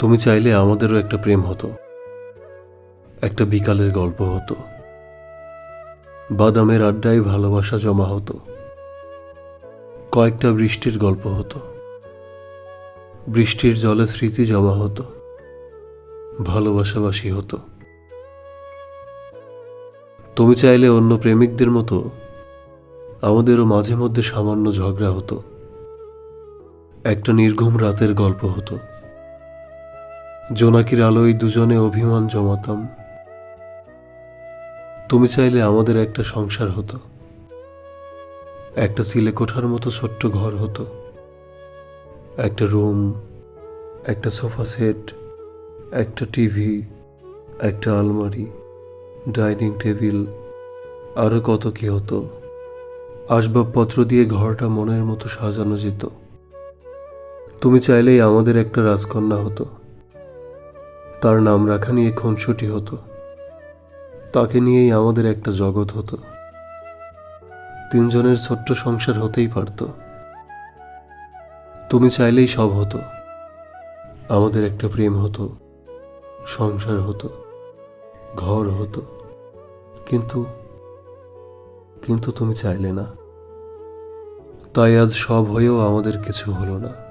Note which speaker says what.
Speaker 1: তুমি চাইলে আমাদেরও একটা প্রেম হতো। একটা বিকালের গল্প হতো। বাদামের আড্ডায় ভালোবাসা জমা হতো। কয়েকটা বৃষ্টির গল্প হতো। বৃষ্টির জলে স্মৃতি জমা হতো। ভালোবাসাবাসী হতো। তুমি চাইলে অন্য প্রেমিকদের মতো আমাদেরও মাঝে মধ্যে সামান্য ঝগড়া হতো। একটা নির্ঘুম রাতের গল্প হতো। জোনাকির আলোয় দুজনে অভিমান জমাতাম। তুমি চাইলে আমাদের একটা সংসার হতো। একটা সিলে কোঠার মতো ছোট্ট ঘর হতো। একটা রুম, একটা সোফা সেট, একটা টিভি, একটা আলমারি, ডাইনিং টেবিল আরও কত কি হতো। আসবাবপত্র দিয়ে ঘরটা মনের মতো সাজানো যেত। তুমি চাইলেই আমাদের একটা রাজকন্যা হতো। তার নাম রাখা নিয়ে খুনসুটি হতো। তাকে নিয়েই আমাদের একটা জগৎ হতো। তিনজনের ছোট্ট সংসার হতেই পারত। তুমি চাইলেই সব হতো। আমাদের একটা প্রেম হতো, সংসার হতো, ঘর হতো। কিন্তু কিন্তু তুমি চাইলে না। তাই আজ সব হয়েও আমাদের কিছু হলো না।